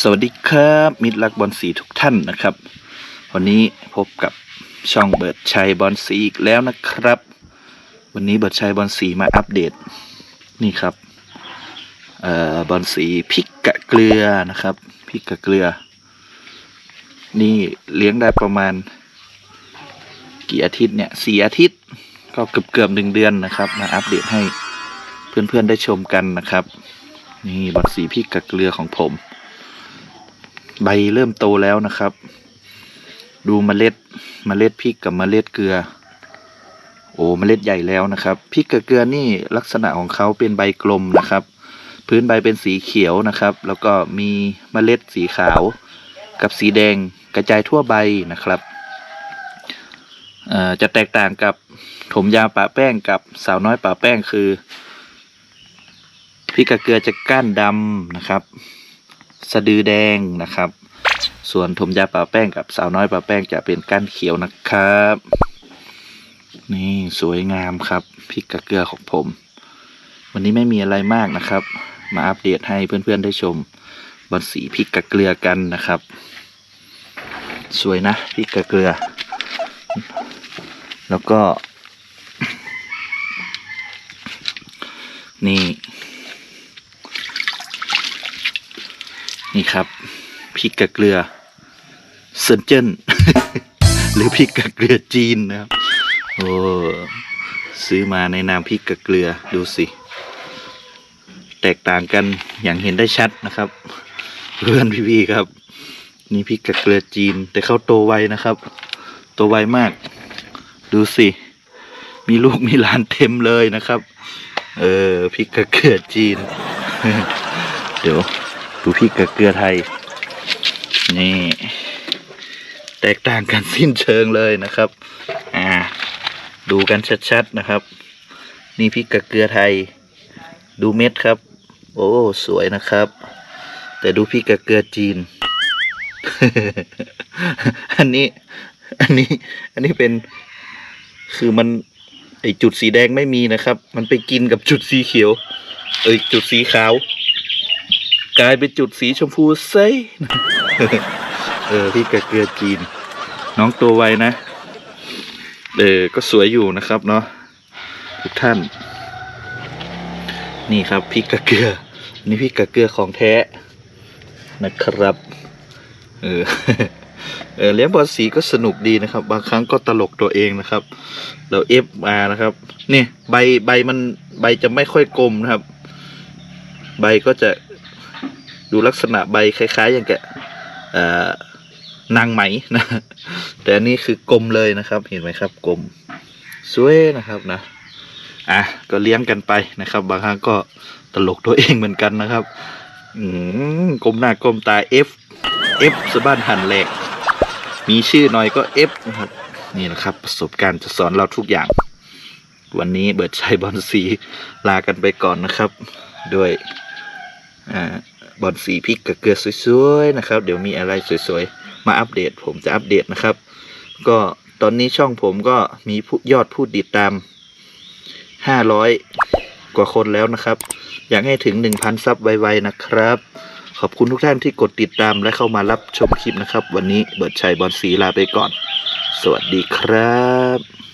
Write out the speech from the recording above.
สวัสดีครับ มิตรรักบอลสีทุกท่านนะครับ วันนี้พบกับช่องเบิร์ดชัยบอลสีอีกแล้วนะครับ วันนี้เบิร์ดชัยบอลสีมาอัปเดตนี่ครับเอ่อบอลสีพริกกะเกลือนะครับพริกกะเกลือ นี่เลี้ยงได้ประมาณ กี่อาทิตย์เนี่ยสี่อาทิตย์ ก็เกือบเกือบหนึ่งเดือนนะครับ มาอัปเดตให้เพื่อนๆได้ชมกันนะครับ นี่บอลสีพริกกะเกลือของผม ใบเริ่มโตแล้วนะครับ ดูเมล็ดเมล็ดพริกกับเมล็ดเกลือ โอ้เมล็ดใหญ่แล้วนะครับพริกกับเกลือนี่ลักษณะของเขาเป็นใบกลมนะครับ พื้นใบเป็นสีเขียวนะครับ แล้วก็มีเมล็ดสีขาวกับสีแดงกระจายทั่วใบนะครับจะแตกต่างกับถมยาป่าแป้งกับสาวน้อยป่าแป้งคือพริกกับเกลือจะก้านดำนะครับ สะดือแดงนะครับ ส่วนถมยาป่าแป้งกับสาวน้อยป่าแป้งจะเป็นก้านเขียวนะครับ นี่สวยงามครับพริกกะเกลือของผม วันนี้ไม่มีอะไรมากนะครับ มาอัปเดตให้เพื่อนๆได้ชมบอลสีพริกกะเกลือกันนะครับ สวยนะพริกกะเกลือ แล้วก็ นี่ นี่ครับพริกกะเกลือเซนเจนหรือพริกกะเกลือจีนนะครับโอ้ซื้อมาในนามพริกกะเกลือดูสิ แตกต่างกันอย่างเห็นได้ชัดนะครับ เพื่อนพี่ๆครับ นี่พริกกะเกลือจีน แต่เขาโตไวนะครับ โตไวมาก ดูสิ มีลูกมีหลานเต็มเลยนะครับ เออพริกกะเกลือจีน เดี๋ยว ดูพริกกับเกลือไทย นี่ แตกต่างกันสิ้นเชิงเลยนะครับ อ่า ดูกันชัดๆนะครับ นี่พริกกับเกลือไทย ดูเม็ดครับ โอ้สวยนะครับ แต่ดูพริกกับเกลือจีน อันนี้ อันนี้ อันนี้เป็น คือมันไอจุดสีแดงไม่มีนะครับ มันไปกินกับจุดสีเขียว เอ้ยจุดสีขาว กลายเป็นจุดสีชมพูเซยเออพี่กะเกลือจีน น้องตัวไวนะ เออก็สวยอยู่นะครับเนาะทุกท่าน นี่ครับพริกกะเกลือ นี่พริกกะเกลือของแท้นะครับ เออเออเลี้ยงบอลสีก็สนุกดีนะครับ บางครั้งก็ตลกตัวเองนะครับ เราเอฟมานะครับนี่ใบใบมันใบจะไม่ค่อยกลมนะครับ ใบก็จะ ดูลักษณะใบคล้าย ๆ อย่างแกะนางไหมนะ แต่อันนี้คือกลมเลยนะครับ เห็นไหมครับกลมสวยนะครับนะอะก็เลี้ยงกันไปนะครับ บางครั้งก็ตลกตัวเองเหมือนกันนะครับอืมกลมหน้ากลมตา F F สะบ้านหันแหลกมีชื่อหน่อยก็ F นะครับนี่แหละครับ ประสบการณ์จะสอนเราทุกอย่าง วันนี้เบิร์ดชัยบอลสีลากันไปก่อนนะครับ ด้วยอ่า บอลสีพริกกับเกลือสวยๆนะครับ เดี๋ยวมีอะไรสวยๆ มาอัปเดตผมจะอัปเดตนะครับ ก็ตอนนี้ช่องผมก็มีผู้ยอดผู้ติดตาม 500 กว่าคนแล้วนะครับ อยากให้ถึง 1,000 ซับไวๆนะครับ ขอบคุณทุกท่านที่กดติดตามและเข้ามารับชมคลิปนะครับ วันนี้เบิร์ดชัยบอลสีลาไปก่อน สวัสดีครับ